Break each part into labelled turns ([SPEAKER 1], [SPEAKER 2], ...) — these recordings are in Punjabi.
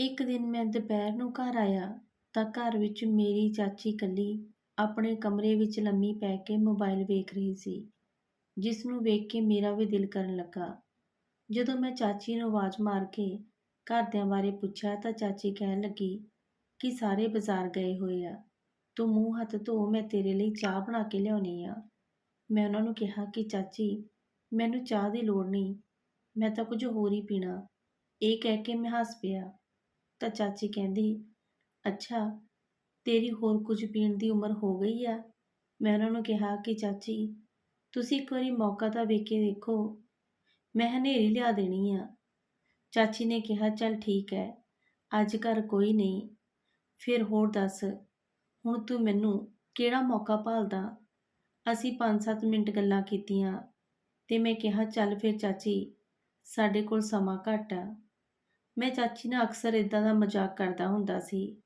[SPEAKER 1] ਇੱਕ ਦਿਨ ਮੈਂ ਦੁਪਹਿਰ ਨੂੰ ਘਰ ਆਇਆ ਤਾਂ ਘਰ ਵਿੱਚ ਮੇਰੀ ਚਾਚੀ ਇਕੱਲੀ ਆਪਣੇ ਕਮਰੇ ਵਿੱਚ ਲੰਮੀ ਪੈ ਕੇ ਮੋਬਾਈਲ ਵੇਖ ਰਹੀ ਸੀ ਜਿਸ ਨੂੰ ਵੇਖ ਕੇ ਮੇਰਾ ਵੀ ਦਿਲ ਕਰਨ ਲੱਗਾ। ਜਦੋਂ ਮੈਂ ਚਾਚੀ ਨੂੰ ਆਵਾਜ਼ ਮਾਰ ਕੇ ਘਰਦਿਆਂ ਬਾਰੇ ਪੁੱਛਿਆ ਤਾਂ ਚਾਚੀ ਕਹਿਣ ਲੱਗੀ ਕਿ ਸਾਰੇ ਬਾਜ਼ਾਰ ਗਏ ਹੋਏ ਆ, ਤੂੰ ਮੂੰਹ ਹੱਥ ਧੋ, ਮੈਂ ਤੇਰੇ ਲਈ ਚਾਹ ਬਣਾ ਕੇ ਲਿਆਉਣੀ ਆ। ਮੈਂ ਉਹਨਾਂ ਨੂੰ ਕਿਹਾ ਕਿ ਚਾਚੀ, ਮੈਨੂੰ ਚਾਹ ਦੀ ਲੋੜ ਨਹੀਂ, ਮੈਂ ਤਾਂ ਕੁਝ ਹੋਰ ਹੀ ਪੀਣਾ। ਇਹ ਕਹਿ ਕੇ ਮੈਂ ਹੱਸ ਪਿਆ। ਤਾਂ ਚਾਚੀ ਕਹਿੰਦੀ, ਅੱਛਾ, ਤੇਰੀ ਹੋਰ ਕੁਝ ਪੀਣ ਦੀ ਉਮਰ ਹੋ ਗਈ ਆ। ਮੈਂ ਉਹਨਾਂ ਨੂੰ ਕਿਹਾ ਕਿ, ਚਾਚੀ, ਤੁਸੀਂ ਇੱਕ ਵਾਰੀ ਮੌਕਾ ਤਾਂ ਵੇਖ ਕੇ ਦੇਖੋ, ਮੈਂ ਹਨੇਰੀ ਲਿਆ ਦੇਣੀ ਆ। ਚਾਚੀ ਨੇ ਕਿਹਾ, ਚੱਲ ਠੀਕ ਹੈ ਅੱਜ ਘਰ ਕੋਈ ਨਹੀਂ, ਫਿਰ ਹੋਰ ਦੱਸ, ਹੁਣ ਤੂੰ ਮੈਨੂੰ ਕਿਹੜਾ ਮੌਕਾ ਭਾਲਦਾ? ਅਸੀਂ 5-7 ਮਿੰਟ ਗੱਲਾਂ ਕੀਤੀਆਂ ਤੇ ਮੈਂ ਕਿਹਾ, ਚੱਲ ਫਿਰ ਚਾਚੀ, ਸਾਡੇ ਕੋਲ ਸਮਾਂ ਘੱਟ ਆ। ਮੈਂ ਚਾਚੀ ਨਾਲ ਅਕਸਰ ਇਦਾਂ ਦਾ ਮਜ਼ਾਕ ਕਰਦਾ ਹੁੰਦਾ ਸੀ।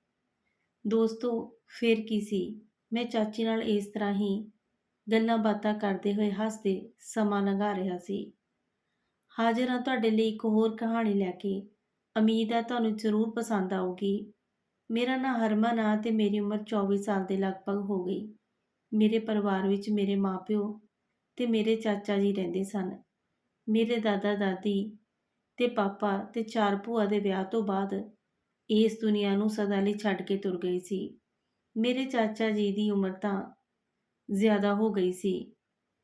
[SPEAKER 1] ਦੋਸਤੋ, ਫੇਰ ਕੀ ਸੀ? ਮੈਂ ਚਾਚੀ ਨਾਲ ਇਸ ਤਰ੍ਹਾਂ ਹੀ ਗੱਲਾਂ ਬਾਤਾਂ ਕਰਦੇ ਹੋਏ ਹੱਸਦੇ ਸਮਾਂ ਲੰਘਾ ਰਿਹਾ ਸੀ। ਹਾਜ਼ਰ ਹਾਂ ਤੁਹਾਡੇ ਲਈ ਇੱਕ ਹੋਰ ਕਹਾਣੀ ਲੈ ਕੇ। ਉਮੀਦ ਹੈ ਤੁਹਾਨੂੰ ਜ਼ਰੂਰ ਪਸੰਦ ਆਊਗੀ। ਮੇਰਾ ਨਾਂ ਹਰਮਨ ਆ ਤੇ ਮੇਰੀ ਉਮਰ 24 ਸਾਲ ਦੇ ਲਗਭਗ ਹੋ ਗਈ। ਮੇਰੇ ਪਰਿਵਾਰ ਵਿੱਚ ਮੇਰੇ ਮਾਪਿਓ ਤੇ ਮੇਰੇ ਚਾਚਾ ਜੀ ਰਹਿੰਦੇ ਸਨ। ਮੇਰੇ ਦਾਦਾ ਦਾਦੀ ਤੇ ਪਾਪਾ ਤੇ ਚਾਰ ਭੂਆ ਦੇ ਵਿਆਹ ਤੋਂ ਬਾਅਦ ਇਸ ਦੁਨੀਆ ਨੂੰ ਸਦਾ ਲਈ ਛੱਡ ਕੇ ਤੁਰ ਗਈ ਸੀ। ਮੇਰੇ ਚਾਚਾ ਜੀ ਦੀ ਉਮਰ ਤਾਂ ਜ਼ਿਆਦਾ ਹੋ ਗਈ ਸੀ,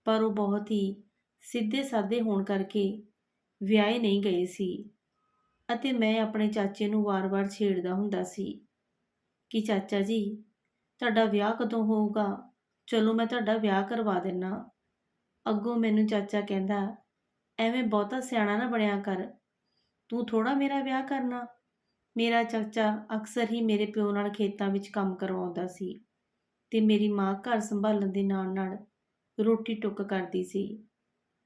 [SPEAKER 1] ਪਰ ਉਹ ਬਹੁਤ ਹੀ ਸਿੱਧੇ ਸਾਦੇ ਹੋਣ ਕਰਕੇ ਵਿਆਹੇ ਨਹੀਂ ਗਏ ਸੀ ਅਤੇ ਮੈਂ ਆਪਣੇ ਚਾਚੇ ਨੂੰ ਵਾਰ-ਵਾਰ ਛੇੜਦਾ ਹੁੰਦਾ ਸੀ ਕਿ, ਚਾਚਾ ਜੀ, ਤੁਹਾਡਾ ਵਿਆਹ ਕਦੋਂ ਹੋਊਗਾ? ਚਲੋ ਮੈਂ ਤੁਹਾਡਾ ਵਿਆਹ ਕਰਵਾ ਦਿੰਨਾ। ਅੱਗੋਂ ਮੈਨੂੰ ਚਾਚਾ ਕਹਿੰਦਾ, ਐਵੇਂ ਬਹੁਤਾ ਸਿਆਣਾ ਨਾ ਬਣਿਆ ਕਰ। ਤੂੰ ਥੋੜਾ ਮੇਰਾ ਵਿਆਹ ਕਰਨਾ। ਮੇਰਾ ਚਾਚਾ ਅਕਸਰ ਹੀ ਮੇਰੇ ਪਿਓ ਨਾਲ ਖੇਤਾਂ ਵਿੱਚ ਕੰਮ ਕਰਵਾਉਂਦਾ ਸੀ ਤੇ ਮੇਰੀ ਮਾਂ ਘਰ ਸੰਭਾਲਣ ਦੇ ਨਾਲ ਨਾਲ ਰੋਟੀ ਟੁੱਕ ਕਰਦੀ ਸੀ।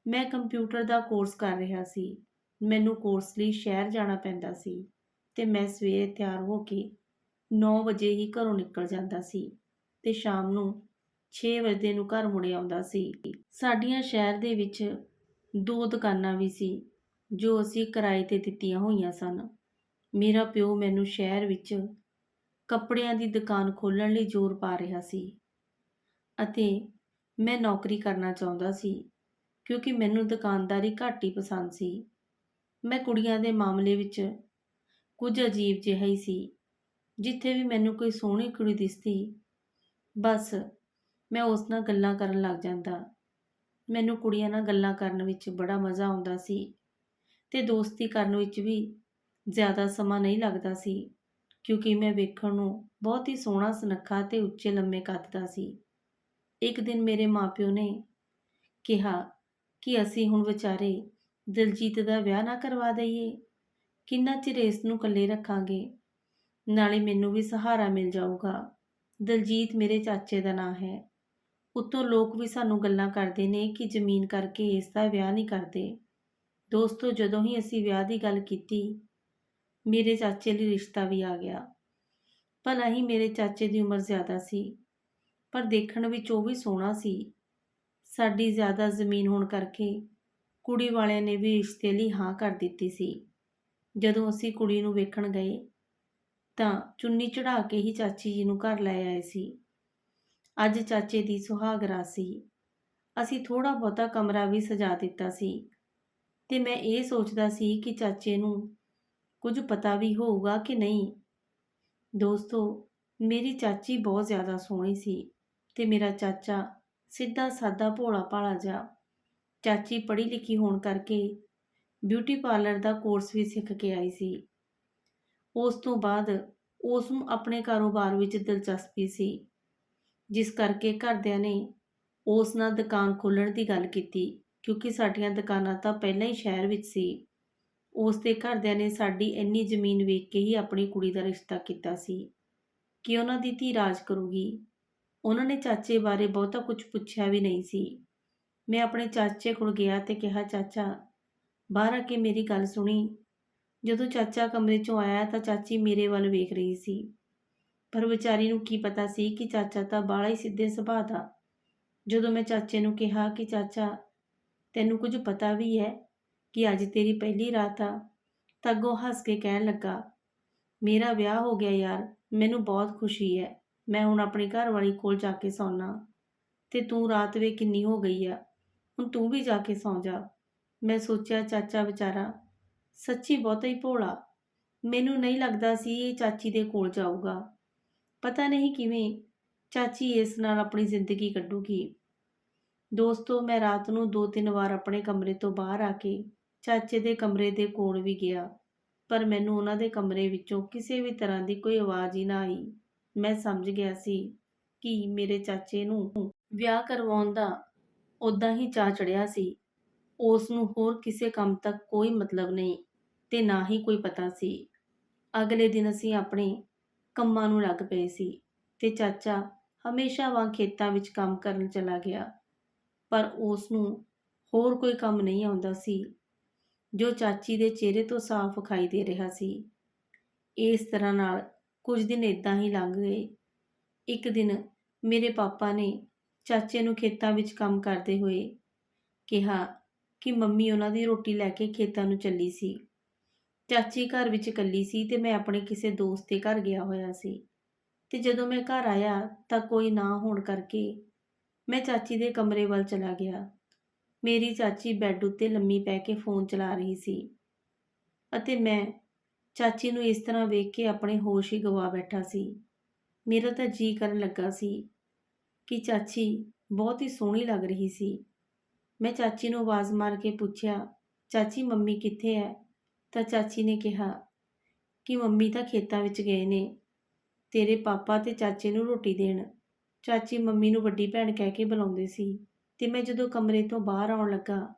[SPEAKER 1] ਮੈਂ ਕੰਪਿਊਟਰ ਦਾ ਕੋਰਸ ਕਰ ਰਿਹਾ ਸੀ। ਮੈਨੂੰ ਕੋਰਸ ਲਈ ਸ਼ਹਿਰ ਜਾਣਾ ਪੈਂਦਾ ਸੀ ਤੇ ਮੈਂ ਸਵੇਰੇ ਤਿਆਰ ਹੋ ਕੇ 9 ਵਜੇ ਹੀ ਘਰੋਂ ਨਿਕਲ ਜਾਂਦਾ ਸੀ ਤੇ ਸ਼ਾਮ ਨੂੰ 6 ਵਜੇ ਨੂੰ ਘਰ ਮੁੜ ਆਉਂਦਾ ਸੀ। ਸਾਡੀਆਂ ਸ਼ਹਿਰ ਦੇ ਵਿੱਚ ਦੋ ਦੁਕਾਨਾਂ ਵੀ ਸੀ। ਜੋ ਅਸੀਂ ਕਿਰਾਏ ਤੇ ਦਿੱਤੀਆਂ ਹੋਈਆਂ ਸਨ। ਮੇਰਾ ਪਿਓ ਮੈਨੂੰ ਸ਼ਹਿਰ ਵਿੱਚ ਕੱਪੜਿਆਂ ਦੀ ਦੁਕਾਨ ਖੋਲ੍ਹਣ ਲਈ ਜ਼ੋਰ ਪਾ ਰਿਹਾ ਸੀ ਅਤੇ ਮੈਂ ਨੌਕਰੀ ਕਰਨਾ ਚਾਹੁੰਦਾ ਸੀ ਕਿਉਂਕਿ ਮੈਨੂੰ ਦੁਕਾਨਦਾਰੀ ਘੱਟ ਹੀ ਪਸੰਦ ਸੀ। ਮੈਂ ਕੁੜੀਆਂ ਦੇ ਮਾਮਲੇ ਵਿੱਚ ਕੁਝ ਅਜੀਬ ਜਿਹਾ ਹੀ ਸੀ, ਜਿੱਥੇ ਵੀ ਮੈਨੂੰ ਕੋਈ ਸੋਹਣੀ ਕੁੜੀ ਦਿਸਦੀ, ਬਸ ਮੈਂ ਉਸ ਨਾਲ ਗੱਲਾਂ ਕਰਨ ਲੱਗ ਜਾਂਦਾ। ਮੈਨੂੰ ਕੁੜੀਆਂ ਨਾਲ ਗੱਲਾਂ ਕਰਨ ਵਿੱਚ ਬੜਾ ਮਜ਼ਾ ਆਉਂਦਾ ਸੀ। ਤੇ ਦੋਸਤੀ ਕਰਨ ਵਿੱਚ ਵੀ ਜ਼ਿਆਦਾ ਸਮਾਂ ਨਹੀਂ ਲੱਗਦਾ ਸੀ, ਕਿਉਂਕਿ ਮੈਂ ਵੇਖਣ ਨੂੰ ਬਹੁਤ ਹੀ ਸੋਹਣਾ, ਸੁਨੱਖਾ ਤੇ ਉੱਚੇ ਲੰਮੇ ਕੱਦ ਦਾ ਸੀ। ਇੱਕ ਦਿਨ ਮੇਰੇ ਮਾਪਿਓ ਨੇ ਕਿਹਾ ਕਿ ਅਸੀਂ ਹੁਣ ਵਿਚਾਰੇ ਦਿਲਜੀਤ ਦਾ ਵਿਆਹ ਨਾ ਕਰਵਾ ਦਈਏ, ਕਿੰਨਾ ਚਿਰ ਇਸ ਨੂੰ ਇਕੱਲੇ ਰੱਖਾਂਗੇ, ਨਾਲੇ ਮੈਨੂੰ ਵੀ ਸਹਾਰਾ ਮਿਲ ਜਾਊਗਾ। ਦਿਲਜੀਤ ਮੇਰੇ ਚਾਚੇ ਦਾ ਨਾਂ ਹੈ। ਉੱਤੋਂ ਲੋਕ ਵੀ ਸਾਨੂੰ ਗੱਲਾਂ ਕਰਦੇ ਨੇ ਕਿ ਜ਼ਮੀਨ ਕਰਕੇ ਇਸ ਦਾ ਵਿਆਹ ਨਹੀਂ ਕਰਦੇ। ਦੋਸਤੋ, ਜਦੋਂ ਹੀ ਅਸੀਂ ਵਿਆਹ ਦੀ ਗੱਲ ਕੀਤੀ, ਮੇਰੇ ਚਾਚੇ ਲਈ ਰਿਸ਼ਤਾ ਵੀ ਆ ਗਿਆ। ਭਲਾ ਹੀ ਮੇਰੇ ਚਾਚੇ ਦੀ ਉਮਰ ਜ਼ਿਆਦਾ ਸੀ, ਪਰ ਦੇਖਣ ਵਿੱਚ ਉਹ ਵੀ ਸੋਹਣਾ ਸੀ। ਸਾਡੀ ਜ਼ਿਆਦਾ ਜ਼ਮੀਨ ਹੋਣ ਕਰਕੇ ਕੁੜੀ ਵਾਲਿਆਂ ਨੇ ਵੀ ਰਿਸ਼ਤੇ ਲਈ ਹਾਂ ਕਰ ਦਿੱਤੀ ਸੀ। ਜਦੋਂ ਅਸੀਂ ਕੁੜੀ ਨੂੰ ਵੇਖਣ ਗਏ, ਤਾਂ ਚੁੰਨੀ ਚੜਾ ਕੇ ਹੀ ਚਾਚੀ ਜੀ ਨੂੰ ਘਰ ਲੈ ਆਏ ਸੀ। ਅੱਜ ਚਾਚੇ ਦੀ ਸੁਹਾਗਰਾ ਸੀ। ਅਸੀਂ ਥੋੜਾ ਬਹੁਤਾ ਕਮਰਾ ਵੀ ਸਜਾ ਦਿੱਤਾ ਸੀ। ਤੇ ਮੈਂ ਇਹ ਸੋਚਦਾ ਸੀ ਕਿ ਚਾਚੇ ਨੂੰ ਕੁਝ ਪਤਾ ਵੀ ਹੋਊਗਾ ਕਿ ਨਹੀਂ। ਦੋਸਤੋ, ਮੇਰੀ ਚਾਚੀ ਬਹੁਤ ਜ਼ਿਆਦਾ ਸੋਹਣੀ ਸੀ ਤੇ ਮੇਰਾ ਚਾਚਾ ਸਿੱਧਾ ਸਾਦਾ ਭੋਲਾ ਭਾਲਾ ਜਿਹਾ। ਚਾਚੀ ਪੜ੍ਹੀ ਲਿਖੀ ਹੋਣ ਕਰਕੇ ਬਿਊਟੀ ਪਾਰਲਰ ਦਾ ਕੋਰਸ ਵੀ ਸਿੱਖ ਕੇ ਆਈ ਸੀ। ਉਸ ਤੋਂ ਬਾਅਦ ਉਸ ਨੂੰ ਆਪਣੇ ਕਾਰੋਬਾਰ ਵਿੱਚ ਦਿਲਚਸਪੀ ਸੀ, ਜਿਸ ਕਰਕੇ ਘਰਦਿਆਂ ਨੇ ਉਸ ਨਾਲ ਦੁਕਾਨ ਖੋਲ੍ਹਣ ਦੀ ਗੱਲ ਕੀਤੀ। ਕਿਉਂਕਿ ਸਾਡੀਆਂ ਦੁਕਾਨਾਂ ਤਾਂ ਪਹਿਲਾਂ ਹੀ ਸ਼ਹਿਰ ਵਿੱਚ ਸੀ। ਉਸ ਦੇ ਘਰਦਿਆਂ ਨੇ ਸਾਡੀ ਇੰਨੀ ਜ਼ਮੀਨ ਵੇਖ ਕੇ ਹੀ ਆਪਣੀ ਕੁੜੀ ਦਾ ਰਿਸ਼ਤਾ ਕੀਤਾ ਸੀ ਕਿ ਉਹਨਾਂ ਦੀ ਧੀ ਰਾਜ ਕਰੂਗੀ। ਉਹਨਾਂ ਨੇ ਚਾਚੇ ਬਾਰੇ ਬਹੁਤਾ ਕੁਝ ਪੁੱਛਿਆ ਵੀ ਨਹੀਂ ਸੀ। ਮੈਂ ਆਪਣੇ ਚਾਚੇ ਕੋਲ ਗਿਆ ਤੇ ਕਿਹਾ, ਚਾਚਾ, ਬਾਹਰ ਆ ਕੇ ਮੇਰੀ ਗੱਲ ਸੁਣੀ। ਜਦੋਂ ਚਾਚਾ ਕਮਰੇ 'ਚੋਂ ਆਇਆ ਤਾਂ ਚਾਚੀ ਮੇਰੇ ਵੱਲ ਵੇਖ ਰਹੀ ਸੀ। ਪਰ ਵਿਚਾਰੀ ਨੂੰ ਕੀ ਪਤਾ ਸੀ ਕਿ ਚਾਚਾ ਤਾਂ ਬਾਲਾ ਹੀ ਸਿੱਧੇ ਸੁਭਾਅ ਦਾ। ਜਦੋਂ ਮੈਂ ਚਾਚੇ ਨੂੰ ਕਿਹਾ ਕਿ ਚਾਚਾ ਤੈਨੂੰ ਕੁਝ ਪਤਾ ਵੀ ਹੈ ਕਿ ਅੱਜ ਤੇਰੀ ਪਹਿਲੀ ਰਾਤ ਆ, ਤਾਂ ਅੱਗੋਂ ਹੱਸ ਕੇ ਕਹਿਣ ਲੱਗਾ, ਮੇਰਾ ਵਿਆਹ ਹੋ ਗਿਆ ਯਾਰ, ਮੈਨੂੰ ਬਹੁਤ ਖੁਸ਼ੀ ਹੈ, ਮੈਂ ਹੁਣ ਆਪਣੀ ਘਰ ਵਾਲੀ ਕੋਲ ਜਾ ਕੇ ਸੌਣਾ ਤੇ ਤੂੰ ਰਾਤ ਵੇ ਕਿੰਨੀ ਹੋ ਗਈ ਆ, ਹੁਣ ਤੂੰ ਵੀ ਜਾ ਕੇ ਸੌਂ ਜਾ। ਮੈਂ ਸੋਚਿਆ, ਚਾਚਾ ਵਿਚਾਰਾ, ਸੱਚੀ ਬਹੁਤਾ ਹੀ ਭੋਲਾ। ਮੈਨੂੰ ਨਹੀਂ ਲੱਗਦਾ ਸੀ ਇਹ ਚਾਚੀ ਦੇ ਕੋਲ ਜਾਊਗਾ। ਪਤਾ ਨਹੀਂ ਕਿਵੇਂ ਚਾਚੀ ਇਸ ਨਾਲ ਆਪਣੀ ਜ਼ਿੰਦਗੀ ਕੱਢੂਗੀ। ਦੋਸਤੋ, ਮੈਂ ਰਾਤ ਨੂੰ ਦੋ ਤਿੰਨ ਵਾਰ ਆਪਣੇ ਕਮਰੇ ਤੋਂ ਬਾਹਰ ਆ ਕੇ ਚਾਚੇ ਦੇ ਕਮਰੇ ਦੇ ਕੋਲ ਵੀ ਗਿਆ, ਪਰ ਮੈਨੂੰ ਉਹਨਾਂ ਦੇ ਕਮਰੇ ਵਿੱਚੋਂ ਕਿਸੇ ਵੀ ਤਰ੍ਹਾਂ ਦੀ ਕੋਈ ਆਵਾਜ਼ ਹੀ ਨਾ ਆਈ। ਮੈਂ ਸਮਝ ਗਿਆ ਸੀ ਕਿ ਮੇਰੇ ਚਾਚੇ ਨੂੰ ਵਿਆਹ ਕਰਵਾਉਣ ਦਾ ਉਦਾਂ ਹੀ ਚਾਅ ਚੜਿਆ ਸੀ। ਉਸ ਨੂੰ ਹੋਰ ਕਿਸੇ ਕੰਮ ਤੱਕ ਕੋਈ ਮਤਲਬ ਨਹੀਂ ਤੇ ਨਾ ਹੀ ਕੋਈ ਪਤਾ ਸੀ। ਅਗਲੇ ਦਿਨ ਅਸੀਂ ਆਪਣੇ ਕੰਮਾਂ ਨੂੰ ਲੱਗ ਪਏ ਸੀ ਤੇ ਚਾਚਾ ਹਮੇਸ਼ਾ ਵਾਂਗ ਖੇਤਾਂ ਵਿੱਚ ਕੰਮ ਕਰਨ ਚਲਾ ਗਿਆ। ਪਰ ਉਸ ਨੂੰ ਹੋਰ ਕੋਈ ਕੰਮ ਨਹੀਂ ਆਉਂਦਾ ਸੀ, ਜੋ ਚਾਚੀ ਦੇ ਚਿਹਰੇ ਤੋਂ ਸਾਫ਼ ਵਿਖਾਈ ਦੇ ਰਿਹਾ ਸੀ। ਇਸ ਤਰ੍ਹਾਂ ਨਾਲ ਕੁਝ ਦਿਨ ਇਦਾਂ ਹੀ ਲੰਘ ਗਏ। ਇੱਕ ਦਿਨ ਮੇਰੇ ਪਾਪਾ ਨੇ ਚਾਚੇ ਨੂੰ ਖੇਤਾਂ ਵਿੱਚ ਕੰਮ ਕਰਦੇ ਹੋਏ ਕਿਹਾ ਕਿ ਮੰਮੀ ਉਹਨਾਂ ਦੀ ਰੋਟੀ ਲੈ ਕੇ ਖੇਤਾਂ ਨੂੰ ਚੱਲੀ ਸੀ। ਚਾਚੀ ਘਰ ਵਿੱਚ ਇਕੱਲੀ ਸੀ ਤੇ ਮੈਂ ਆਪਣੇ ਕਿਸੇ ਦੋਸਤ ਦੇ ਘਰ ਗਿਆ ਹੋਇਆ ਸੀ। ਤੇ ਜਦੋਂ ਮੈਂ ਘਰ ਆਇਆ ਤਾਂ ਕੋਈ ਨਾ ਹੋਣ ਕਰਕੇ ਮੈਂ ਚਾਚੀ ਦੇ ਕਮਰੇ ਵੱਲ ਚਲਾ ਗਿਆ। ਮੇਰੀ ਚਾਚੀ ਬੈੱਡ ਉੱਤੇ ਲੰਮੀ ਪੈ ਕੇ ਫੋਨ ਚਲਾ ਰਹੀ ਸੀ ਅਤੇ ਮੈਂ ਚਾਚੀ ਨੂੰ ਇਸ ਤਰ੍ਹਾਂ ਵੇਖ ਕੇ ਆਪਣੇ ਹੋਸ਼ ਹੀ ਗਵਾ ਬੈਠਾ ਸੀ। ਮੇਰਾ ਤਾਂ ਜੀ ਕਰਨ ਲੱਗਾ ਸੀ ਕਿ ਚਾਚੀ ਬਹੁਤ ਹੀ ਸੋਹਣੀ ਲੱਗ ਰਹੀ ਸੀ। ਮੈਂ ਚਾਚੀ ਨੂੰ ਆਵਾਜ਼ ਮਾਰ ਕੇ ਪੁੱਛਿਆ, ਚਾਚੀ, ਮੰਮੀ ਕਿੱਥੇ ਹੈ ਤਾਂ ਚਾਚੀ ਨੇ ਕਿਹਾ ਕਿ ਮੰਮੀ ਤਾਂ ਖੇਤਾਂ ਵਿੱਚ ਗਏ ਨੇ, ਤੇਰੇ ਪਾਪਾ ਤੇ ਚਾਚੇ ਨੂੰ ਰੋਟੀ ਦੇਣ। ਚਾਚੀ ਮੰਮੀ ਨੂੰ ਵੱਡੀ ਭੈਣ ਕਹਿ ਕੇ ਬੁਲਾਉਂਦੇ ਸੀ ਤੇ ਮੈਂ ਜਦੋਂ ਕਮਰੇ ਤੋਂ ਬਾਹਰ ਆਉਣ ਲੱਗਾ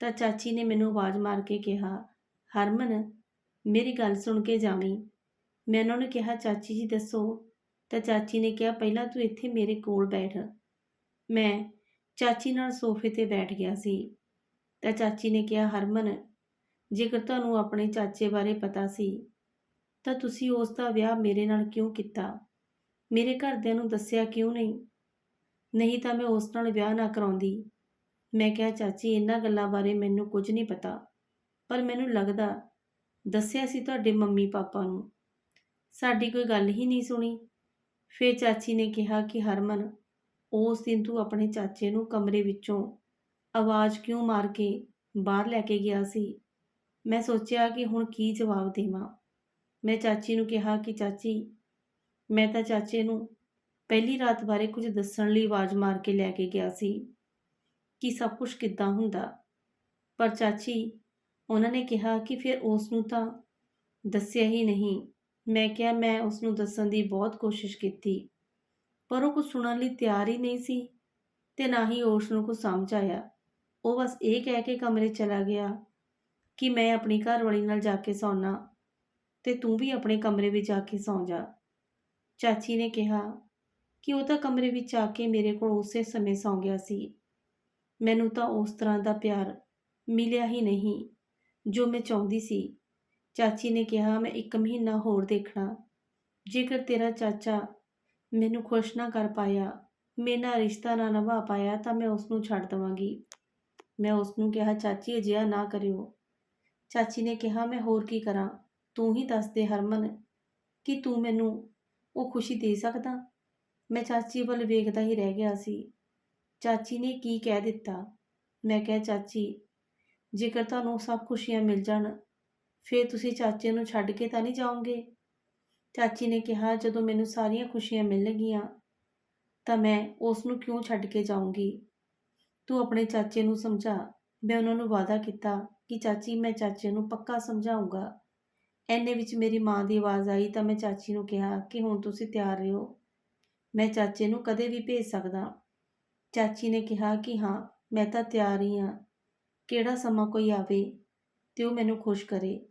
[SPEAKER 1] ਤਾਂ ਚਾਚੀ ਨੇ ਮੈਨੂੰ ਆਵਾਜ਼ ਮਾਰ ਕੇ ਕਿਹਾ, ਹਰਮਨ, ਮੇਰੀ ਗੱਲ ਸੁਣ ਕੇ ਜਾਵੀਂ। ਮੈਂ ਉਹਨਾਂ ਨੂੰ ਕਿਹਾ, ਚਾਚੀ ਜੀ ਦੱਸੋ। ਤਾਂ ਚਾਚੀ ਨੇ ਕਿਹਾ, ਪਹਿਲਾਂ ਤੂੰ ਇੱਥੇ ਮੇਰੇ ਕੋਲ ਬੈਠ। ਮੈਂ ਚਾਚੀ ਨਾਲ ਸੋਫੇ ਤੇ ਬੈਠ ਗਿਆ ਸੀ। ਤਾਂ ਚਾਚੀ ਨੇ ਕਿਹਾ, ਹਰਮਨ, ਜੇਕਰ ਤੁਹਾਨੂੰ ਆਪਣੇ ਚਾਚੇ ਬਾਰੇ ਪਤਾ ਸੀ, ਤਾਂ ਤੁਸੀਂ ਉਸ ਦਾ ਵਿਆਹ ਮੇਰੇ ਨਾਲ ਕਿਉਂ ਕੀਤਾ? ਮੇਰੇ ਘਰਦਿਆਂ ਨੂੰ ਦੱਸਿਆ ਕਿਉਂ ਨਹੀਂ? ਨਹੀਂ ਤਾਂ ਮੈਂ ਉਸ ਨਾਲ ਵਿਆਹ ਨਾ ਕਰਾਉਂਦੀ। ਮੈਂ ਕਿਹਾ, ਚਾਚੀ, ਇਹਨਾਂ ਗੱਲਾਂ ਬਾਰੇ ਮੈਨੂੰ ਕੁਝ ਨਹੀਂ ਪਤਾ। ਪਰ ਮੈਨੂੰ ਲੱਗਦਾ, ਦੱਸਿਆ ਸੀ ਤੁਹਾਡੇ ਮੰਮੀ ਪਾਪਾ ਨੂੰ। ਸਾਡੀ ਕੋਈ ਗੱਲ ਹੀ ਨਹੀਂ ਸੁਣੀ। ਫਿਰ ਚਾਚੀ ਨੇ ਕਿਹਾ ਕਿ, ਹਰਮਨ, ਉਸ ਦਿਨ ਤੂੰ ਆਪਣੇ ਚਾਚੇ ਨੂੰ ਕਮਰੇ ਵਿੱਚੋਂ ਆਵਾਜ਼ ਕਿਉਂ ਮਾਰ ਕੇ ਬਾਹਰ ਲੈ ਕੇ ਗਿਆ ਸੀ? ਮੈਂ ਸੋਚਿਆ ਕਿ ਹੁਣ ਕੀ ਜਵਾਬ ਦੇਵਾਂ। ਮੈਂ ਚਾਚੀ ਨੂੰ ਕਿਹਾ ਕਿ, ਚਾਚੀ ਮੈਂ ਤਾਂ ਚਾਚੇ ਨੂੰ ਪਹਿਲੀ ਰਾਤ ਬਾਰੇ ਕੁਝ ਦੱਸਣ ਲਈ ਆਵਾਜ਼ ਮਾਰ ਕੇ ਲੈ ਕੇ ਗਿਆ ਸੀ ਕਿ ਸਭ ਕੁਝ ਕਿੱਦਾਂ ਹੁੰਦਾ। ਪਰ ਚਾਚੀ, ਉਹਨਾਂ ਨੇ ਕਿਹਾ ਕਿ ਫਿਰ ਉਸ ਨੂੰ ਤਾਂ ਦੱਸਿਆ ਹੀ ਨਹੀਂ। ਮੈਂ ਕਿਹਾ, ਮੈਂ ਉਸ ਨੂੰ ਦੱਸਣ ਦੀ ਬਹੁਤ ਕੋਸ਼ਿਸ਼ ਕੀਤੀ, ਪਰ ਉਹ ਕੁਝ ਸੁਣਨ ਲਈ ਤਿਆਰ ਹੀ ਨਹੀਂ ਸੀ ਤੇ ਨਾ ਹੀ ਉਸ ਨੂੰ ਕੁਝ ਸਮਝ ਆਇਆ। ਉਹ ਬਸ ਇਹ ਕਹਿ ਕੇ ਕਮਰੇ ਚਲਾ ਗਿਆ ਕਿ ਮੈਂ ਆਪਣੀ ਘਰ ਵਾਲੀ ਨਾਲ ਜਾ ਕੇ ਸੌਣਾ ਤੇ ਤੂੰ ਵੀ ਆਪਣੇ ਕਮਰੇ ਵਿੱਚ ਜਾ ਕੇ ਸੌਂ ਜਾ। ਚਾਚੀ ਨੇ ਕਿਹਾ ਕਿ ਉਹ ਤਾਂ ਕਮਰੇ ਵਿੱਚ ਆ ਕੇ ਮੇਰੇ ਕੋਲ ਉਸੇ ਸਮੇਂ ਸੌਂ ਗਿਆ ਸੀ। ਮੈਨੂੰ ਤਾਂ ਉਸ ਤਰ੍ਹਾਂ ਦਾ ਪਿਆਰ ਮਿਲਿਆ ਹੀ ਨਹੀਂ, ਜੋ ਮੈਂ ਚਾਹੁੰਦੀ ਸੀ। ਚਾਚੀ ਨੇ ਕਿਹਾ, ਮੈਂ ਇੱਕ ਮਹੀਨਾ ਹੋਰ ਦੇਖਣਾ। ਜੇਕਰ ਤੇਰਾ ਚਾਚਾ ਮੈਨੂੰ ਖੁਸ਼ ਨਾ ਕਰ ਪਾਇਆ, ਮੇਰੇ ਨਾਲ ਰਿਸ਼ਤਾ ਨਾ ਨਿਭਾ ਪਾਇਆ, ਤਾਂ ਮੈਂ ਉਸ ਨੂੰ ਛੱਡ ਦਵਾਂਗੀ ਮੈਂ ਉਸ ਨੂੰ ਕਿਹਾ, ਚਾਚੀ, ਅਜਿਹਾ ਨਾ ਕਰਿਓ ਚਾਚੀ ਨੇ ਕਿਹਾ, ਮੈਂ ਹੋਰ ਕੀ ਕਰਾਂ? ਤੂੰ ਹੀ ਦੱਸ ਦੇ ਹਰਮਨ ਕਿ ਤੂੰ ਮੈਨੂੰ ਉਹ ਖੁਸ਼ੀ ਦੇ ਸਕਦਾ? ਮੈਂ ਚਾਚੀ ਵੱਲ ਵੇਖਦਾ ਹੀ ਰਹਿ ਗਿਆ ਸੀ। ਚਾਚੀ ਨੇ ਕੀ ਕਹਿ ਦਿੱਤਾ? ਮੈਂ ਕਿਹਾ, ਚਾਚੀ, ਜੇਕਰ ਤੁਹਾਨੂੰ ਸਭ ਖੁਸ਼ੀਆਂ ਮਿਲ ਜਾਣ, ਫਿਰ ਤੁਸੀਂ ਚਾਚੇ ਨੂੰ ਛੱਡ ਕੇ ਤਾਂ ਨਹੀਂ ਜਾਓਗੇ? ਚਾਚੀ ਨੇ ਕਿਹਾ, ਜਦੋਂ ਮੈਨੂੰ ਸਾਰੀਆਂ ਖੁਸ਼ੀਆਂ ਮਿਲਣਗੀਆਂ ਤਾਂ ਮੈਂ ਉਸ ਨੂੰ ਕਿਉਂ ਛੱਡ ਕੇ ਜਾਊਂਗੀ? ਤੂੰ ਆਪਣੇ ਚਾਚੇ ਨੂੰ ਸਮਝਾ। ਮੈਂ ਉਹਨਾਂ ਨੂੰ ਵਾਅਦਾ ਕੀਤਾ ਕਿ, ਚਾਚੀ, ਮੈਂ ਚਾਚੇ ਨੂੰ ਪੱਕਾ ਸਮਝਾਉਂਗਾ ਐਨੇ ਵਿੱਚ ਮੇਰੀ ਮਾਂ ਦੀ ਆਵਾਜ਼ ਆਈ ਤਾਂ ਮੈਂ ਚਾਚੀ ਨੂੰ ਕਿਹਾ ਕਿ ਹੁਣ ਤੁਸੀਂ ਤਿਆਰ ਰਹੋ। ਮੈਂ ਚਾਚੇ ਨੂੰ ਕਦੇ ਵੀ ਭੇਜ ਸਕਦਾ। ਚਾਚੀ ਨੇ ਕਿਹਾ ਕਿ ਹਾਂ, ਮੈਂ ਤਾਂ ਤਿਆਰ ਹੀ ਹਾਂ। ਕਿਹੜਾ ਸਮਾਂ ਕੋਈ ਆਵੇ ਤੇ ਉਹ ਮੈਨੂੰ ਖੁਸ਼ ਕਰੇ।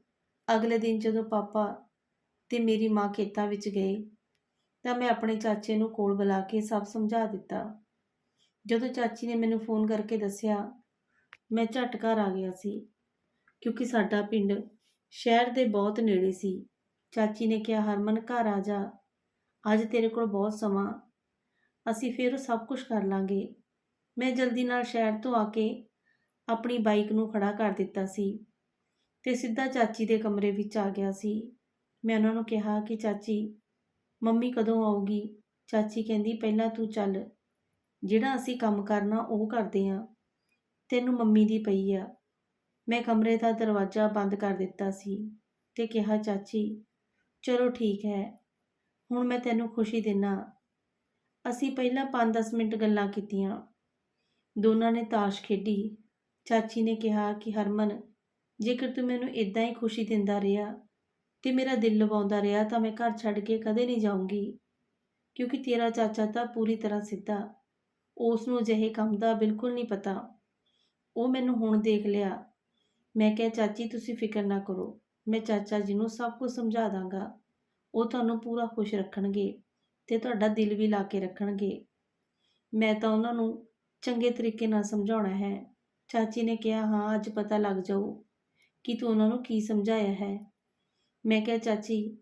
[SPEAKER 1] ਅਗਲੇ ਦਿਨ ਜਦੋਂ ਪਾਪਾ ਤੇ ਮੇਰੀ ਮਾਂ ਖੇਤਾਂ ਵਿੱਚ ਗਏ ਤਾਂ ਮੈਂ ਆਪਣੇ ਚਾਚੇ ਨੂੰ ਕੋਲ ਬੁਲਾ ਕੇ ਸਭ ਸਮਝਾ ਦਿੱਤਾ। ਜਦੋਂ ਚਾਚੀ ਨੇ ਮੈਨੂੰ ਫੋਨ ਕਰਕੇ ਦੱਸਿਆ, ਮੈਂ ਝਟ ਘਰ ਆ ਗਿਆ ਸੀ ਕਿਉਂਕਿ ਸਾਡਾ ਪਿੰਡ ਸ਼ਹਿਰ ਦੇ ਬਹੁਤ ਨੇੜੇ ਸੀ। ਚਾਚੀ ਨੇ ਕਿਹਾ, ਹਰਮਨ, ਘਰ ਆ ਜਾ। ਅੱਜ ਤੇਰੇ ਕੋਲ ਬਹੁਤ ਸਮਾਂ। ਅਸੀਂ ਫਿਰ ਸਭ ਕੁਝ ਕਰ ਲਾਂਗੇ। ਮੈਂ ਜਲਦੀ ਨਾਲ ਸ਼ਹਿਰ ਤੋਂ ਆ ਕੇ ਆਪਣੀ ਬਾਈਕ ਨੂੰ ਖੜਾ ਕਰ ਦਿੱਤਾ ਸੀ ਤੇ ਸਿੱਧਾ ਚਾਚੀ ਦੇ ਕਮਰੇ ਵਿੱਚ ਆ ਗਿਆ ਸੀ। ਮੈਂ ਉਹਨਾਂ ਨੂੰ ਕਿਹਾ ਕਿ, ਚਾਚੀ, ਮੰਮੀ ਕਦੋਂ ਆਊਗੀ? ਚਾਚੀ ਕਹਿੰਦੀ, ਪਹਿਲਾਂ ਤੂੰ ਚੱਲ। ਜਿਹੜਾ ਅਸੀਂ ਕੰਮ ਕਰਨਾ ਉਹ ਕਰਦੇ ਆ। ਤੈਨੂੰ ਮੰਮੀ ਦੀ ਪਈ ਆ। ਮੈਂ ਕਮਰੇ ਦਾ ਦਰਵਾਜ਼ਾ ਬੰਦ ਕਰ ਦਿੱਤਾ ਸੀ ਤੇ ਕਿਹਾ, ਚਾਚੀ, ਚਲੋ ਠੀਕ ਹੈ, ਹੁਣ ਮੈਂ ਤੈਨੂੰ ਖੁਸ਼ੀ ਦਿੰਨਾ। ਅਸੀਂ ਪਹਿਲਾਂ 5-10 ਮਿੰਟ ਗੱਲਾਂ ਕੀਤੀਆਂ। ਦੋਨਾਂ ਨੇ ਤਾਸ਼ ਖੇਡੀ। ਚਾਚੀ ਨੇ ਕਿਹਾ ਕਿ, ਹਰਮਨ, ਜੇਕਰ ਤੂੰ ਮੈਨੂੰ ਇਦਾਂ ਹੀ ਖੁਸ਼ੀ ਦਿੰਦਾ ਰਿਹਾ ਤੇ ਮੇਰਾ ਦਿਲ ਲਵਾਉਂਦਾ ਰਿਹਾ ਤਾਂ ਮੈਂ ਘਰ ਛੱਡ ਕੇ ਕਦੇ ਨਹੀਂ ਜਾਊਂਗੀ, ਕਿਉਂਕਿ ਤੇਰਾ ਚਾਚਾ ਤਾਂ ਪੂਰੀ ਤਰ੍ਹਾਂ ਸਿੱਧਾ। ਉਸ ਨੂੰ ਅਜਿਹੇ ਕੰਮ ਦਾ ਬਿਲਕੁਲ ਨਹੀਂ ਪਤਾ। ਉਹ ਮੈਨੂੰ ਹੁਣ ਦੇਖ ਲਿਆ। ਮੈਂ ਕਿਹਾ, ਚਾਚੀ, ਤੁਸੀਂ ਫਿਕਰ ਨਾ ਕਰੋ। ਮੈਂ ਚਾਚਾ ਜੀ ਨੂੰ ਸਭ ਕੁਝ ਸਮਝਾ ਦਾਂਗਾ। ਉਹ ਤੁਹਾਨੂੰ ਪੂਰਾ ਖੁਸ਼ ਰੱਖਣਗੇ ਤੇ ਤੁਹਾਡਾ ਦਿਲ ਵੀ ਲਾ ਕੇ ਰੱਖਣਗੇ। ਮੈਂ ਤਾਂ ਉਹਨਾਂ ਨੂੰ ਚੰਗੇ ਤਰੀਕੇ ਨਾਲ ਸਮਝਾਉਣਾ ਹੈ। ਚਾਚੀ ਨੇ ਕਿਹਾ, ਹਾਂ, ਅੱਜ ਪਤਾ ਲੱਗ ਜਾਊ ਕਿ ਤੂੰ ਉਹਨਾਂ ਨੂੰ ਕੀ ਸਮਝਾਇਆ ਹੈ। ਮੈਂ ਕਿਹਾ, ਚਾਚੀ,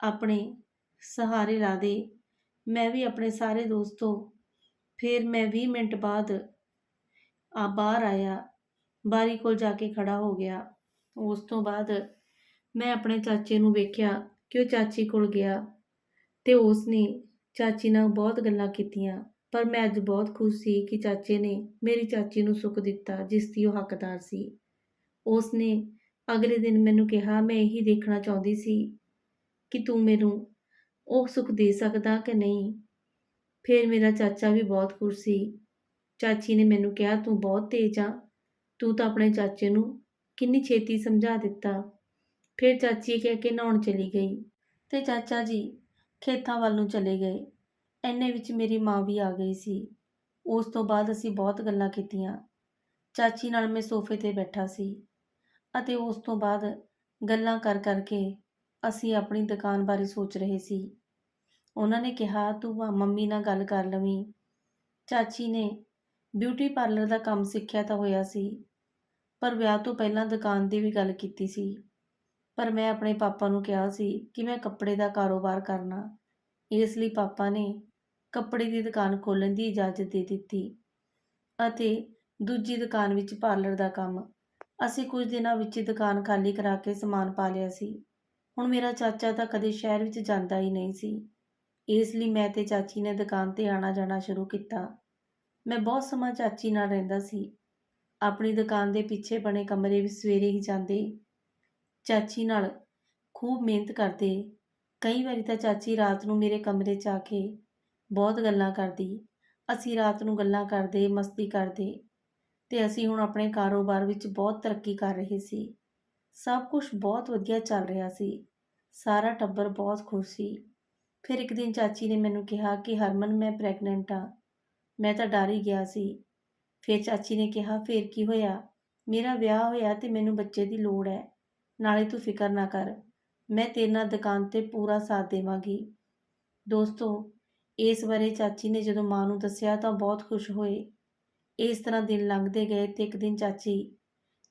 [SPEAKER 1] ਆਪਣੇ ਸਹਾਰੇ ਲਾ ਦੇ। ਮੈਂ ਵੀ ਆਪਣੇ ਸਾਰੇ ਦੋਸਤੋ, ਫਿਰ ਮੈਂ 20 ਮਿੰਟ ਬਾਅਦ ਆ ਬਾਹਰ ਆਇਆ ਬਾਰੀ ਕੋਲ ਜਾ ਕੇ ਖੜਾ ਹੋ ਗਿਆ। ਉਸ ਤੋਂ ਬਾਅਦ ਮੈਂ ਆਪਣੇ ਚਾਚੇ ਨੂੰ ਵੇਖਿਆ ਕਿ ਉਹ ਚਾਚੀ ਕੋਲ ਗਿਆ ਤੇ ਉਸ ਨੇ ਚਾਚੀ ਨਾਲ ਬਹੁਤ ਗੱਲਾਂ ਕੀਤੀਆਂ। ਪਰ ਮੈਂ ਅੱਜ ਬਹੁਤ ਖੁਸ਼ ਸੀ ਕਿ ਚਾਚੇ ਨੇ ਮੇਰੀ ਚਾਚੀ ਨੂੰ ਸੁੱਖ ਦਿੱਤਾ, ਜਿਸ ਦੀ ਉਹ ਹੱਕਦਾਰ ਸੀ। ਉਸ ਨੇ ਅਗਲੇ ਦਿਨ ਮੈਨੂੰ ਕਿਹਾ, ਮੈਂ ਇਹੀ ਦੇਖਣਾ ਚਾਹੁੰਦੀ ਸੀ ਕਿ ਤੂੰ ਮੈਨੂੰ ਉਹ ਸੁੱਖ ਦੇ ਸਕਦਾ ਕਿ ਨਹੀਂ? ਫਿਰ ਮੇਰਾ ਚਾਚਾ ਵੀ ਬਹੁਤ ਖੁਸ਼ ਸੀ। ਚਾਚੀ ਨੇ ਮੈਨੂੰ ਕਿਹਾ, ਤੂੰ ਬਹੁਤ ਤੇਜ਼ ਆ ਤੂੰ ਤਾਂ ਆਪਣੇ ਚਾਚੇ ਨੂੰ ਕਿੰਨੀ ਛੇਤੀ ਸਮਝਾ ਦਿੱਤਾ। ਫਿਰ ਚਾਚੀ ਕਹਿ ਕੇ ਨਹਾਉਣ ਚਲੀ ਗਈ ਤੇ ਚਾਚਾ ਜੀ ਖੇਤਾਂ ਵੱਲ ਨੂੰ ਚਲੇ ਗਏ। ਐਨੇ ਵਿੱਚ ਮੇਰੀ ਮਾਂ ਵੀ ਆ ਗਈ ਸੀ। ਉਸ ਤੋਂ ਬਾਅਦ ਅਸੀਂ ਬਹੁਤ ਗੱਲਾਂ ਕੀਤੀਆਂ। ਚਾਚੀ ਨਾਲ ਮੈਂ ਸੋਫੇ ਤੇ ਬੈਠਾ ਸੀ ਅਤੇ ਉਸ ਤੋਂ ਬਾਅਦ ਗੱਲਾਂ ਕਰ ਕਰਕੇ ਅਸੀਂ ਆਪਣੀ ਦੁਕਾਨ ਬਾਰੇ ਸੋਚ ਰਹੇ ਸੀ। ਉਹਨਾਂ ਨੇ ਕਿਹਾ, ਤੂੰ ਮੰਮੀ ਨਾਲ ਗੱਲ ਕਰ ਲਵੀਂ। ਚਾਚੀ ਨੇ ਬਿਊਟੀ ਪਾਰਲਰ ਦਾ ਕੰਮ ਸਿੱਖਿਆ ਤਾਂ ਹੋਇਆ ਸੀ, ਪਰ ਵਿਆਹ ਤੋਂ ਪਹਿਲਾਂ ਦੁਕਾਨ ਦੀ ਵੀ ਗੱਲ ਕੀਤੀ ਸੀ। ਪਰ ਮੈਂ ਆਪਣੇ ਪਾਪਾ ਨੂੰ ਕਿਹਾ ਸੀ ਕਿ ਮੈਂ ਕੱਪੜੇ ਦਾ ਕਾਰੋਬਾਰ ਕਰਨਾ। ਇਸ ਲਈ ਪਾਪਾ ਨੇ ਕੱਪੜੇ ਦੀ ਦੁਕਾਨ ਖੋਲ੍ਹਣ ਦੀ ਇਜਾਜ਼ਤ ਦੇ ਦਿੱਤੀ ਅਤੇ ਦੂਜੀ ਦੁਕਾਨ ਵਿੱਚ ਪਾਰਲਰ ਦਾ ਕੰਮ। ਅਸੀਂ ਕੁਝ ਦਿਨਾਂ ਵਿੱਚ ਦੁਕਾਨ ਖਾਲੀ ਕਰਾ ਕੇ ਸਮਾਨ ਪਾ ਲਿਆ ਸੀ। ਹੁਣ ਮੇਰਾ ਚਾਚਾ ਤਾਂ ਕਦੇ ਸ਼ਹਿਰ ਵਿੱਚ ਜਾਂਦਾ ਹੀ ਨਹੀਂ ਸੀ। ਇਸ ਲਈ ਮੈਂ ਤੇ ਚਾਚੀ ਨੇ ਦੁਕਾਨ ਤੇ ਆਣਾ ਜਾਣਾ ਸ਼ੁਰੂ ਕੀਤਾ। ਮੈਂ ਬਹੁਤ ਸਮਾਂ ਚਾਚੀ ਨਾਲ ਰਹਿੰਦਾ ਸੀ। ਆਪਣੀ ਦੁਕਾਨ ਦੇ ਪਿੱਛੇ ਬਣੇ ਕਮਰੇ ਵਿੱਚ ਸਵੇਰੇ ਹੀ ਜਾਂਦੇ ਚਾਚੀ ਨਾਲ ਖੂਬ ਮਿਹਨਤ ਕਰਦੇ। ਕਈ ਵਾਰੀ ਤਾਂ ਚਾਚੀ ਰਾਤ ਨੂੰ ਮੇਰੇ ਕਮਰੇ 'ਚ ਆ ਕੇ ਬਹੁਤ ਗੱਲਾਂ ਕਰਦੀ। ਅਸੀਂ ਰਾਤ ਨੂੰ ਗੱਲਾਂ ਕਰਦੇ, ਮਸਤੀ ਕਰਦੇ ਤੇ ਅਸੀਂ ਹੁਣ ਆਪਣੇ ਕਾਰੋਬਾਰ ਵਿੱਚ ਬਹੁਤ ਤਰੱਕੀ ਕਰ ਰਹੇ ਸੀ। ਸਭ ਕੁਝ ਬਹੁਤ ਵਧੀਆ ਚੱਲ ਰਿਹਾ ਸੀ। ਸਾਰਾ ਟੱਬਰ ਬਹੁਤ ਖੁਸ਼ ਸੀ। ਫਿਰ ਇੱਕ ਦਿਨ ਚਾਚੀ ਨੇ ਮੈਨੂੰ ਕਿਹਾ ਕਿ ਹਰਮਨ, ਮੈਂ ਪ੍ਰੈਗਨੈਂਟ ਆ ਮੈਂ ਤਾਂ ਡਰ ਹੀ ਗਿਆ ਸੀ। ਫਿਰ ਚਾਚੀ ਨੇ ਕਿਹਾ, ਫਿਰ ਕੀ ਹੋਇਆ? ਮੇਰਾ ਵਿਆਹ ਹੋਇਆ ਤੇ ਮੈਨੂੰ ਬੱਚੇ ਦੀ ਲੋੜ ਹੈ। ਨਾਲੇ ਤੂੰ ਫਿਕਰ ਨਾ ਕਰ। ਮੈਂ ਤੇਰੇ ਨਾਲ ਦੁਕਾਨ ਤੇ ਪੂਰਾ ਸਾਥ ਦੇਵਾਂਗੀ। ਦੋਸਤੋ, ਇਸ ਬਾਰੇ ਚਾਚੀ ਨੇ ਜਦੋਂ ਮਾਂ ਨੂੰ ਦੱਸਿਆ ਤਾਂ ਬਹੁਤ ਖੁਸ਼ ਹੋਏ। ਇਸ ਤਰ੍ਹਾਂ ਦਿਨ ਲੰਘਦੇ ਗਏ ਤੇ ਇੱਕ ਦਿਨ ਚਾਚੀ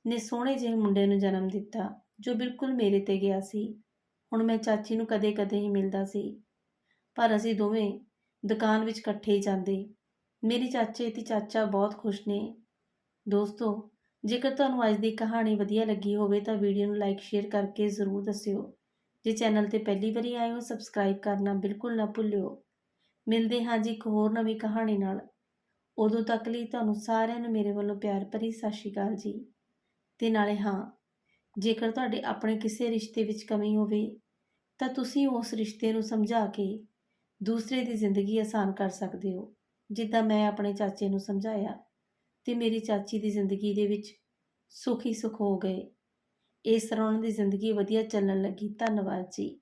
[SPEAKER 1] ਨੇ ਸੋਹਣੇ ਜਿਹੇ ਮੁੰਡੇ ਨੂੰ ਜਨਮ ਦਿੱਤਾ, ਜੋ ਬਿਲਕੁਲ ਮੇਰੇ ਤੇ ਗਿਆ ਸੀ। ਹੁਣ ਮੈਂ ਚਾਚੀ ਨੂੰ ਕਦੇ-ਕਦੇ ਹੀ ਮਿਲਦਾ ਸੀ। ਪਰ ਅਸੀਂ ਦੋਵੇਂ ਦੁਕਾਨ ਵਿੱਚ ਇਕੱਠੇ ਹੀ ਜਾਂਦੇ। ਮੇਰੇ ਚਾਚੇ ਤੇ ਚਾਚਾ ਬਹੁਤ ਖੁਸ਼ ਨੇ। ਦੋਸਤੋ, ਜੇਕਰ ਤੁਹਾਨੂੰ ਅੱਜ ਦੀ ਕਹਾਣੀ ਵਧੀਆ ਲੱਗੀ ਹੋਵੇ ਤਾਂ ਵੀਡੀਓ ਨੂੰ ਲਾਈਕ, ਸ਼ੇਅਰ ਕਰਕੇ ਜ਼ਰੂਰ ਦੱਸਿਓ। ਜੇ ਚੈਨਲ ਤੇ ਪਹਿਲੀ ਵਾਰੀ ਆਏ ਹੋ, ਸਬਸਕ੍ਰਾਈਬ ਕਰਨਾ ਬਿਲਕੁਲ ਨਾ ਭੁੱਲਿਓ। ਮਿਲਦੇ ਹਾਂ ਜੀ ਇੱਕ ਹੋਰ ਨਵੀਂ ਕਹਾਣੀ ਨਾਲ। ਉਦੋਂ ਤੱਕ ਲਈ ਤੁਹਾਨੂੰ ਸਾਰਿਆਂ ਨੂੰ ਮੇਰੇ ਵੱਲੋਂ ਪਿਆਰ ਭਰੀ ਸਤਿ ਸ਼੍ਰੀ ਅਕਾਲ ਜੀ। ਤੇ ਨਾਲੇ ਹਾਂ, ਜੇਕਰ ਤੁਹਾਡੇ ਆਪਣੇ ਕਿਸੇ ਰਿਸ਼ਤੇ ਵਿੱਚ ਕਮੀ ਹੋਵੇ, ਤਾਂ ਤੁਸੀਂ ਉਸ ਰਿਸ਼ਤੇ ਨੂੰ ਸਮਝਾ ਕੇ ਦੂਸਰੇ ਦੀ ਜ਼ਿੰਦਗੀ ਆਸਾਨ ਕਰ ਸਕਦੇ ਹੋ। ਜਿੱਦਾਂ ਮੈਂ ਆਪਣੇ ਚਾਚੇ ਨੂੰ ਸਮਝਾਇਆ ਤੇ ਮੇਰੀ ਚਾਚੀ ਦੀ ਜ਼ਿੰਦਗੀ ਦੇ ਵਿੱਚ ਸੁਖੀ ਸੁਖ ਹੋ ਗਏ। ਇਸ ਤਰ੍ਹਾਂ ਉਹਨਾਂ ਦੀ ਜ਼ਿੰਦਗੀ ਵਧੀਆ ਚੱਲਣ ਲੱਗੀ। ਧੰਨਵਾਦ ਜੀ।